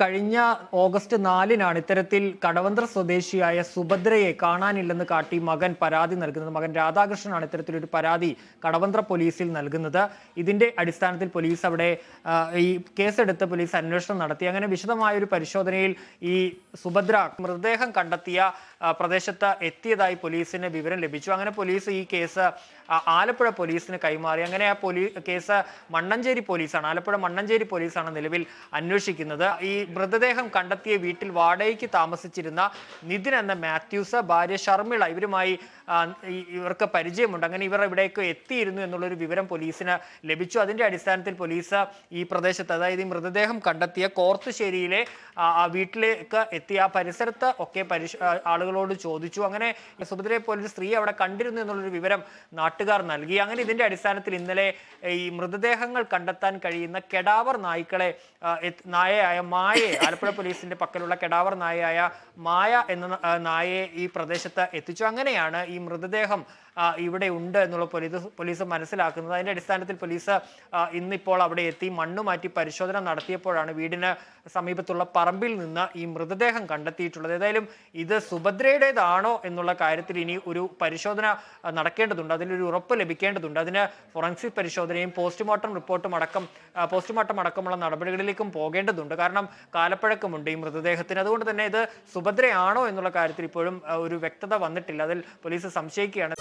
കഴിഞ്ഞ ഓഗസ്റ്റ് നാലിനാണ് ഇത്തരത്തിൽ കടവന്ത്ര സ്വദേശിയായ സുഭദ്രയെ കാണാനില്ലെന്ന് കാട്ടി മകൻ പരാതി നൽകുന്നത്. മകൻ രാധാകൃഷ്ണനാണ് ഇത്തരത്തിലൊരു പരാതി കടവന്ത്ര പോലീസിൽ നൽകുന്നത്. ഇതിന്റെ അടിസ്ഥാനത്തിൽ പോലീസ് അവിടെ ഈ കേസെടുത്ത് പോലീസ് അന്വേഷണം നടത്തി. അങ്ങനെ വിശദമായ ഒരു പരിശോധനയിൽ ഈ സുഭദ്ര മൃതദേഹം കണ്ടെത്തിയ പ്രദേശത്ത് എത്തിയതായി പോലീസിന് വിവരം ലഭിച്ചു. അങ്ങനെ പോലീസ് ഈ കേസ് ആലപ്പുഴ പോലീസിന് കൈമാറി. അങ്ങനെ ആ പോലീ കേസ് മണ്ണഞ്ചേരി പോലീസാണ് ആലപ്പുഴ മണ്ണഞ്ചേരി പോലീസാണ് നിലവിൽ അന്വേഷിക്കുന്നത്. ഈ മൃതദേഹം കണ്ടെത്തിയ വീട്ടിൽ വാടകയ്ക്ക് താമസിച്ചിരുന്ന നിതിൻ എന്ന മാത്യൂസ് ഭാര്യ ഷർമിള ഇവരുമായി ഇവർക്ക് പരിചയമുണ്ട്. അങ്ങനെ ഇവർ ഇവിടേക്ക് എത്തിയിരുന്നു എന്നുള്ളൊരു വിവരം പോലീസിന് ലഭിച്ചു. അതിന്റെ അടിസ്ഥാനത്തിൽ പോലീസ് ഈ പ്രദേശത്ത് അതായത് ഈ മൃതദേഹം കണ്ടെത്തിയ കോർത്തുശ്ശേരിയിലെ ആ, വീട്ടിലേക്ക് എത്തി ആ പരിസരത്ത് ഒക്കെ പരിശ ആളുകളോട് ചോദിച്ചു. അങ്ങനെ സുഭദ്രയെ പോലൊരു സ്ത്രീ അവിടെ കണ്ടിരുന്നു എന്നുള്ളൊരു വിവരം നാട്ടുകാർ നൽകി. അങ്ങനെ ഇതിന്റെ അടിസ്ഥാനത്തിൽ ഇന്നലെ ഈ മൃതദേഹങ്ങൾ കണ്ടെത്താൻ കഴിയുന്ന കെടാവർ നായ്ക്കളെ നായയായ എത്ത് മായയെ ആലപ്പുഴ പോലീസിന്റെ പക്കലുള്ള കെടാവർ നായയായ മായ എന്ന നായയെ ഈ പ്രദേശത്ത് എത്തിച്ചു. അങ്ങനെയാണ് ഈ മൃതദേഹം ഇവിടെ ഉണ്ട് എന്നുള്ള പോലീസ് പോലീസ് മനസ്സിലാക്കുന്നത്. അതിന്റെ അടിസ്ഥാനത്തിൽ പോലീസ് ഇന്നിപ്പോൾ അവിടെ എത്തി മണ്ണ് മാറ്റി പരിശോധന നടത്തിയപ്പോഴാണ് വീടിന് സമീപത്തുള്ള പറമ്പിൽ നിന്ന് ഈ മൃതദേഹം കണ്ടെത്തിയിട്ടുള്ളത്. ഏതായാലും ഇത് സുഭദ്രയുടേതാണോ എന്നുള്ള കാര്യത്തിൽ ഇനി ഒരു പരിശോധന നടക്കേണ്ടതുണ്ട്. അതിലൊരു ഉറപ്പ് ലഭിക്കേണ്ടതുണ്ട്. അതിന് ഫോറൻസിക് പരിശോധനയും പോസ്റ്റ്മോർട്ടം റിപ്പോർട്ടും അടക്കം പോസ്റ്റ്മോർട്ടം അടക്കമുള്ള നടപടികളിലേക്കും പോകേണ്ടതുണ്ട്. കാരണം കാലപ്പഴക്കമുണ്ട് ഈ മൃതദേഹത്തിന്. അതുകൊണ്ട് തന്നെ ഇത് സുഭദ്രയാണോ എന്നുള്ള കാര്യത്തിൽ ഇപ്പോഴും ഒരു വ്യക്തത വന്നിട്ടില്ല. അതിൽ പോലീസ് സംശയിക്കുകയാണ്.